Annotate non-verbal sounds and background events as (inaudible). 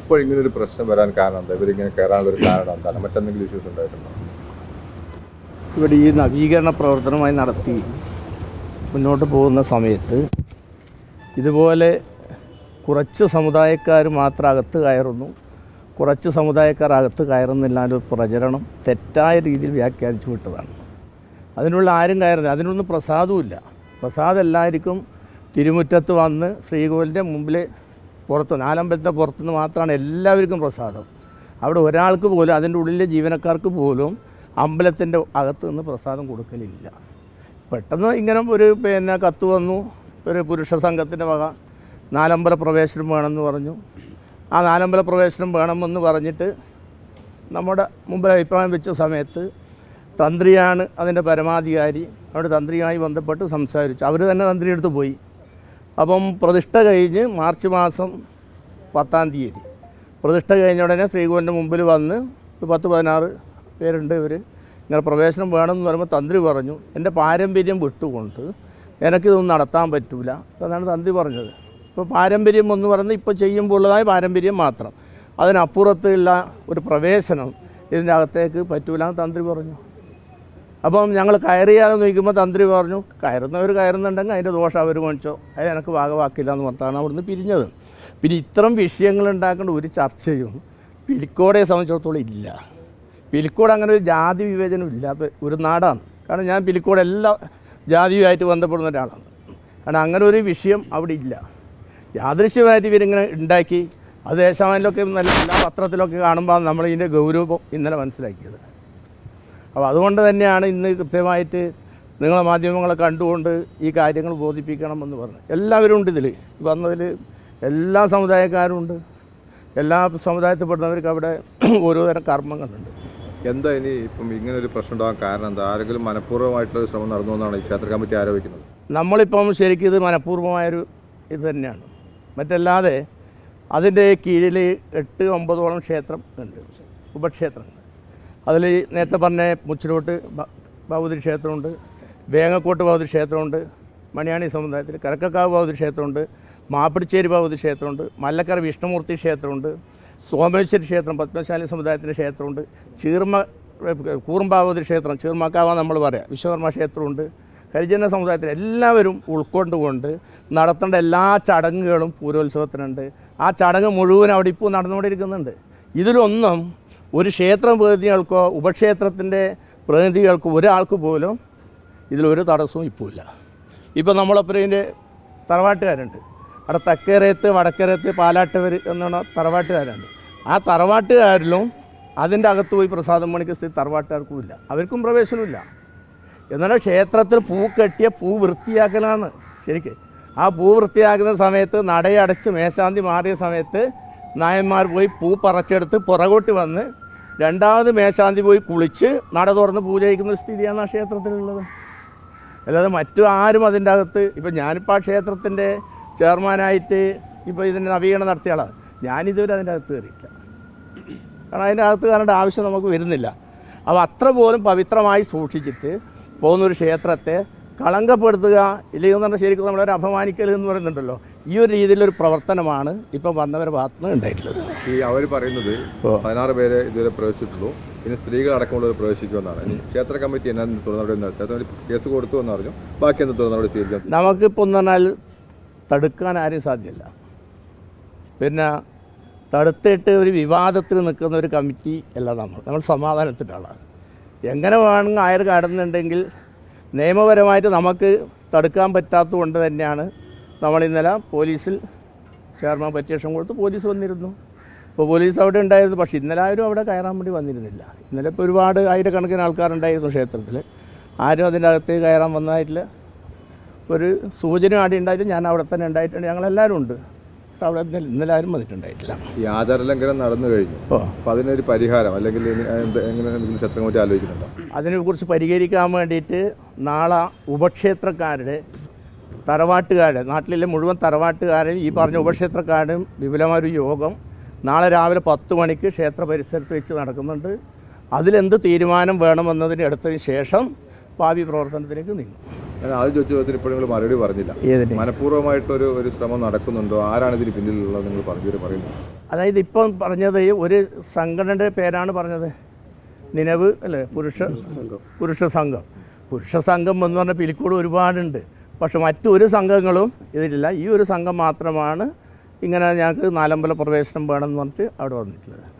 ഇപ്പോൾ ഇങ്ങനെ ഒരു പ്രശ്നം വരാൻ കാരണം എന്താ? ഇവരിങ്ങനെ കയറാനുള്ള ഒരു കാരണം എന്താണ്? മറ്റെന്തെങ്കിലും ഇഷ്യൂസ് ഉണ്ടായിട്ടുണ്ടോ? ഇവിടെ ഈ നവീകരണ പ്രവർത്തനമായി നടത്തി മുന്നോട്ട് പോകുന്ന സമയത്ത് ഇതുപോലെ കുറച്ച് സമുദായക്കാർ മാത്രം അകത്ത് കയറുന്നു. കുറച്ച് സമുദായക്കാർ അകത്ത് കയറുന്നില്ലാതെ പ്രചരണം തെറ്റായ രീതിയിൽ വ്യാഖ്യാനിച്ചു വിട്ടതാണ്. അതിനുള്ള ആരും കയറുന്നില്ല. അതിനൊന്നും പ്രസാദവുമില്ല. പ്രസാദം എല്ലാവർക്കും തിരുമുറ്റത്ത് വന്ന് ശ്രീകോവിലിന്റെ മുമ്പിൽ പുറത്ത് നാലമ്പലത്തെ പുറത്തുനിന്ന് മാത്രമാണ് എല്ലാവർക്കും പ്രസാദം. അവിടെ ഒരാൾക്ക് പോലും അതിന്റെ ഉള്ളിലെ ജീവനക്കാർക്ക് പോലും അമ്പലത്തിന്റെ അകത്തു നിന്ന് പ്രസാദം കൊടുക്കലില്ല. പെട്ടെന്ന് ഇങ്ങനെ ഒരു പിന്നെ കത്ത് വന്നു. ഒരു പുരുഷ സംഘത്തിന്റെ വക നാലമ്പല പ്രവേശനം വേണമെന്ന് പറഞ്ഞു. ആ നാലമ്പല പ്രവേശനം വേണമെന്ന് പറഞ്ഞിട്ട് നമ്മുടെ മുമ്പിൽ അഭിപ്രായം വെച്ച സമയത്ത് തന്ത്രിയാണ് അതിന്റെ പരമാധികാരി. അവിടെ തന്ത്രിയുമായി ബന്ധപ്പെട്ട് സംസാരിച്ചു. അവർ തന്നെ തന്ത്രിയെടുത്ത് പോയി. അപ്പം പ്രതിഷ്ഠ കഴിഞ്ഞ് മാർച്ച് മാസം പത്താം തീയതി. പ്രതിഷ്ഠ കഴിഞ്ഞ ഉടനെ ശ്രീകുവിന്റെ മുമ്പിൽ വന്ന് ഒരു പത്ത് പതിനാറ് പേരുണ്ട് ഇവർ ഇങ്ങനെ പ്രവേശനം വേണമെന്ന് പറയുമ്പോൾ തന്ത്രി പറഞ്ഞു എന്റെ പാരമ്പര്യം വിട്ടുകൊണ്ട് എനിക്കിതൊന്നും നടത്താൻ പറ്റില്ല അതാണ് തന്ത്രി പറഞ്ഞത്. ഇപ്പോൾ പാരമ്പര്യം എന്ന് പറയുന്നത് ഇപ്പോൾ ചെയ്യുമ്പോൾ ഉള്ളതായ പാരമ്പര്യം മാത്രം. അതിനപ്പുറത്തുള്ള ഒരു പ്രവേശനം ഇതിന്റെ അകത്തേക്ക് പറ്റൂല എന്ന് തന്ത്രി പറഞ്ഞു. അപ്പം ഞങ്ങൾ കയറിയാന്ന് നോക്കുമ്പോൾ തന്ത്രി പറഞ്ഞു കയറുന്നവർ കയറുന്നുണ്ടെങ്കിൽ അതിന്റെ ദോഷം അവർ മേടിച്ചോ അത് എനിക്ക് ഭാഗമാക്കില്ല എന്ന് പറഞ്ഞാണ് അവിടുന്ന് പിരിഞ്ഞത്. പിന്നെ ഇത്തരം വിഷയങ്ങൾ ഉണ്ടാക്കേണ്ട ഒരു ചർച്ചയും പിലിക്കോടെ സംബന്ധിച്ചിടത്തോളം ഇല്ല. പിലിക്കോട് അങ്ങനെ ഒരു ജാതി വിവേചനം ഇല്ലാത്ത ഒരു നാടാണ്. കാരണം ഞാൻ പിലിക്കോട് എല്ലാ ജാതിയുമായിട്ട് ബന്ധപ്പെടുന്ന ഒരാളാണ്. കാരണം അങ്ങനെ ഒരു വിഷയം അവിടെ ഇല്ല. യാദൃശ്യമായിട്ട് ഇവരിങ്ങനെ ഉണ്ടാക്കി അത് ദേശമാനിലൊക്കെ നല്ല എല്ലാ പത്രത്തിലൊക്കെ കാണുമ്പോൾ നമ്മൾ ഇതിന്റെ ഗൗരവം ഇന്നലെ മനസ്സിലാക്കിയത്. അപ്പോൾ അതുകൊണ്ട് തന്നെയാണ് ഇന്ന് കൃത്യമായിട്ട് നിങ്ങളെ മാധ്യമങ്ങളെ കണ്ടുകൊണ്ട് ഈ കാര്യങ്ങൾ ബോധിപ്പിക്കണം എന്ന് പറഞ്ഞു എല്ലാവരും ഉണ്ട് ഇതിൽ വന്നതിൽ എല്ലാ സമുദായക്കാരും ഉണ്ട്. എല്ലാ സമുദായത്തിൽപ്പെടുന്നവർക്ക് അവിടെ (clears throat) ഓരോ തരം കർമ്മങ്ങളുണ്ട്. എന്താ ഇനി ഇപ്പം ഇങ്ങനെ ഒരു പ്രശ്നം ഉണ്ടാകാൻ കാരണം എന്താ? ആരെങ്കിലും മനഃപൂർവമായിട്ടുള്ള ശ്രമം നടന്നു എന്നാണ് ഈ ക്ഷേത്ര കമ്മിറ്റി ആരോപിക്കുന്നത്. നമ്മളിപ്പം ശരിക്കും ഇത് മനഃപൂർവമായൊരു ഇത് തന്നെയാണ്. മറ്റല്ലാതെ അതിന്റെ കീഴിൽ എട്ട് ഒമ്പതോളം ക്ഷേത്രം ഉണ്ട്. ഉപക്ഷേത്രങ്ങൾ. അതിൽ നേരത്തെ പറഞ്ഞ മുച്ചിലോട്ട് ഭഗവതി ക്ഷേത്രമുണ്ട് വേങ്ങക്കോട്ട് ഭഗവതി ക്ഷേത്രമുണ്ട് മണിയാണി സമുദായത്തിൽ കരക്കക്കാവ് ഭഗവതി ക്ഷേത്രമുണ്ട് മാപ്പിടിച്ചേരി ഭഗവതി ക്ഷേത്രമുണ്ട് മല്ലക്കര വിഷ്ണുമൂർത്തി ക്ഷേത്രമുണ്ട് സോമേശ്വരി ക്ഷേത്രം പത്മശാലി സമുദായത്തിന്റെ ക്ഷേത്രമുണ്ട് ചീർമ കൂറുംഭാവതി ക്ഷേത്രം ചീർമക്കാവ നമ്മൾ പറയാം വിശ്വകർമ്മ ക്ഷേത്രമുണ്ട് ഹരിജന സമുദായത്തിൽ എല്ലാവരും ഉൾക്കൊണ്ടുകൊണ്ട് നടത്തേണ്ട എല്ലാ ചടങ്ങുകളും പൂരോത്സവത്തിനുണ്ട്. ആ ചടങ്ങ് മുഴുവൻ അവിടെ ഇപ്പോൾ നടന്നുകൊണ്ടിരിക്കുന്നുണ്ട്. ഇതിലൊന്നും ഒരു ക്ഷേത്രം പ്രതിനിധികൾക്കോ ഉപക്ഷേത്രത്തിന്റെ പ്രതിനിധികൾക്കോ ഒരാൾക്ക് പോലും ഇതിലൊരു തടസ്സവും ഇപ്പോൾ ഇല്ല. ഇപ്പോൾ നമ്മളപ്പുറേന്റെ തറവാട്ടുകാരുണ്ട്. അവിടെ തെക്കേറയത്ത് വടക്കേറയത്ത് പാലാട്ടവർ എന്നാണ് തറവാട്ടുകാരുണ്ട്. ആ തറവാട്ടുകാരിലും അതിന്റെ അകത്ത് പോയി പ്രസാദം പണിക്ക് സ്ഥിതി തറവാട്ടുകാർക്കും ഇല്ല. അവർക്കും പ്രവേശനമില്ല എന്നാൽ ക്ഷേത്രത്തിൽ പൂ കെട്ടിയ പൂ വൃത്തിയാക്കലാണ് ശരിക്ക്. ആ പൂ വൃത്തിയാക്കുന്ന സമയത്ത് നടയടച്ച് മേശാന്തി മാറിയ സമയത്ത് നായന്മാർ പോയി പൂ പറിച്ചെടുത്ത് പുറകോട്ട് വന്ന് രണ്ടാമത് മേശാന്തി പോയി കുളിച്ച് നട തുറന്ന് പൂജ ചെയ്യുന്ന സ്ഥിതിയാണ് ആ ക്ഷേത്രത്തിലുള്ളത്. അല്ലാതെ മറ്റു ആരും അതിന്റെ അകത്ത് ഇപ്പം ഞാനിപ്പോൾ ആ ക്ഷേത്രത്തിന്റെ ചെയർമാനായിട്ട് ഇപ്പോൾ ഇതിന്റെ നവീകരണം നടത്തിയ ആളാണ് ഞാനിതുവരെ അതിന്റെ അകത്ത് കയറിയില്ല കാരണം അതിന്റെ അകത്ത് കയറേണ്ട ആവശ്യം നമുക്ക് വരുന്നില്ല. അപ്പോൾ അത്ര പോലും പവിത്രമായി സൂക്ഷിച്ചിട്ട് പോകുന്നൊരു ക്ഷേത്രത്തെ കളങ്കപ്പെടുത്തുക ഇല്ലെങ്കിൽ എന്ന് പറഞ്ഞാൽ ശരിക്കും നമ്മളൊരു അപമാനിക്കൽ എന്ന് പറയുന്നുണ്ടല്ലോ. ഈ ഒരു രീതിയിലൊരു പ്രവർത്തനമാണ് ഇപ്പം വന്നവരുടെ ഭാഗത്തുനിന്ന് ഉണ്ടായിട്ടുള്ളത്. ഈ അവർ പറയുന്നത് പതിനാറ് പേരെ ഇതുവരെ പ്രവേശിച്ചിട്ടുള്ളൂ. ഇനി സ്ത്രീകൾ അടക്കമുള്ളവർ പ്രവേശിക്കുമെന്നാണ്. ഇനി ക്ഷേത്ര കമ്മിറ്റി എന്നാ തുറന്നവിടെ അവിടെ കമ്മിറ്റി കേസ് കൊടുത്തു എന്ന് പറഞ്ഞു. ബാക്കി എന്താ തുറന്നവിടെ സ്വീകരിക്കാം നമുക്കിപ്പോൾ എന്ന് പറഞ്ഞാൽ തടുക്കാൻ ആരും സാധ്യമല്ല പിന്നെ തടുത്തിട്ട് ഒരു വിവാദത്തിൽ നിൽക്കുന്ന ഒരു കമ്മിറ്റി അല്ല നമ്മൾ. നമ്മൾ സമാധാനത്തിന്റെ ആളാണ്. എങ്ങനെ വേണമെങ്കിൽ ആര് കടന്നുണ്ടെങ്കിൽ നിയമപരമായിട്ട് നമുക്ക് തടുക്കാൻ പറ്റാത്തത് കൊണ്ട് തന്നെയാണ് നമ്മൾ ഇന്നലെ പോലീസിൽ ചെയർമാൻ പറ്റീഷൻ കൊടുത്ത് പോലീസ് വന്നിരുന്നു. ഇപ്പോൾ പോലീസ് അവിടെ ഉണ്ടായിരുന്നു. പക്ഷേ ഇന്നലെ ആരും അവിടെ കയറാൻ വേണ്ടി വന്നിരുന്നില്ല. ഇന്നലെ ഇപ്പോൾ ഒരുപാട് ആയിരക്കണക്കിന് ആൾക്കാരുണ്ടായിരുന്നു ക്ഷേത്രത്തിൽ. ആരും അതിന്റെ അകത്തേക്ക് കയറാൻ വന്നതായിട്ടില്ല ഒരു സൂചന ആടി ഉണ്ടായിട്ട് ഞാൻ അവിടെ തന്നെ ഉണ്ടായിട്ടുണ്ട്. ഞങ്ങളെല്ലാവരും ഉണ്ട്. അവിടെ ഇന്നലെ ആരും വന്നിട്ടുണ്ടായിട്ടില്ല. ഈ ആചാര ലംഘനം നടന്നു കഴിഞ്ഞു. ഓ. അപ്പോൾ അതിനൊരു പരിഹാരം അല്ലെങ്കിൽ എങ്ങനെ ആലോചിക്കുന്നുണ്ടോ? അതിനെക്കുറിച്ച് പരിഹരിക്കാൻ വേണ്ടിയിട്ട് നാളെ ഉപക്ഷേത്രക്കാരുടെ തറവാട്ടുകാരുടെ നാട്ടിലെ മുഴുവൻ തറവാട്ടുകാരും ഈ പറഞ്ഞ ഉപക്ഷേത്രക്കാരും വിപുലമായൊരു യോഗം നാളെ രാവിലെ പത്ത് മണിക്ക് ക്ഷേത്ര പരിസരത്ത് വെച്ച് നടക്കുന്നുണ്ട്. അതിലെന്ത് തീരുമാനം വേണമെന്നതിന് എടുത്തതിന് ശേഷം ഭാവി പ്രവർത്തനത്തിലേക്ക് നീങ്ങും. ഞാൻ ആദ്യം ചോദിച്ച ചോദ്യത്തിന് ഇപ്പോഴും നിങ്ങൾ മറുപടി പറഞ്ഞില്ല. മനഃപൂർവമായിട്ടൊരു ഒരു ശ്രമം നടക്കുന്നുണ്ടോ? ആരാണ് ഇതിന് പിന്നിലുള്ളത് നിങ്ങൾ പറഞ്ഞു പറയുന്നത് അതായത് ഇപ്പം പറഞ്ഞത് ഒരു സംഘടനയുടെ പേരാണ് പറഞ്ഞത്. നിലവ് അല്ലേ? പുരുഷ സംഘം. പുരുഷ സംഘം. പുരുഷ സംഘം എന്ന് പറഞ്ഞ പിലിക്കൂട് ഒരുപാടുണ്ട്. പക്ഷെ മറ്റൊരു സംഘങ്ങളും ഇതിലില്ല. ഈ ഒരു സംഘം മാത്രമാണ് ഇങ്ങനെ ഞങ്ങൾക്ക് നാലമ്പല പ്രവേശനം വേണമെന്ന് പറഞ്ഞിട്ട് അവിടെ വന്നിട്ടുള്ളത്.